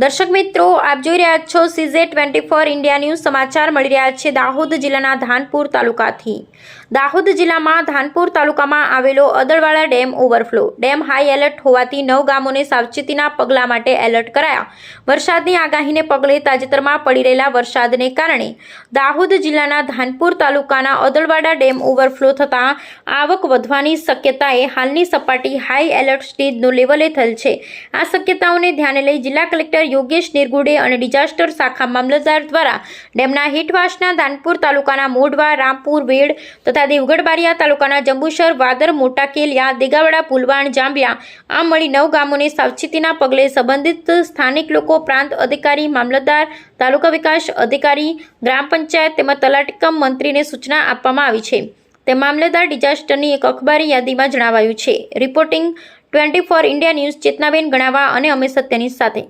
દર્શક મિત્રો, આપ જોઈ રહ્યા છો સીઝે ટ્વેન્ટી ફોર ઇન્ડિયા ન્યૂઝ સમાચાર. મળી રહ્યા છે દાહોદ જિલ્લાના ધાનપુર તાલુકાથી. દાહોદ જિલ્લામાં ધાનપુર તાલુકામાં આવેલો Adalwada dam overflow. Dam high alert હોવાથી નવ ગામોને સાવચેતીના પગલાં માટે એલર્ટ કરાયા. વરસાદની આગાહીને પગલે તાજેતરમાં પડી રહેલા વરસાદને કારણે દાહોદ જિલ્લાના ધાનપુર તાલુકાના અદળવાડા ડેમ ઓવરફ્લો થતાં આવક વધવાની શક્યતાએ હાલની સપાટી હાઈ એલર્ટ સ્ટેજનું લેવલે થયેલ છે. આ શક્યતાઓને ધ્યાને લઈ જિલ્લા કલેક્ટર યોગેશ નિરગુડે અને ડિઝાસ્ટર શાખા મામલતદાર દ્વારા ડેમના હેઠવાસના ધાનપુર તાલુકાના મોઢવા, રામપુર, વેડ તથા દેવગઢબારિયા તાલુકાના જંબુસર, વાદર મોટા કેલિયા દેગાવડા, પુલવાણ, જાંબિયા આમ મળી નવ ગામોને સાવચેતીના પગલે સંબંધિત સ્થાનિક લોકો, પ્રાંત અધિકારી, મામલતદાર, તાલુકા વિકાસ અધિકારી, ગ્રામ પંચાયત તેમજ તલાટીકમ મંત્રીને સૂચના આપવામાં આવી છે. તે મામલેદાર ડિઝાસ્ટરની એક અખબારી યાદીમાં જણાવાયું છે. Reporting twenty four India news Chetanaben Ganava અને અમે સત્યની સાથે.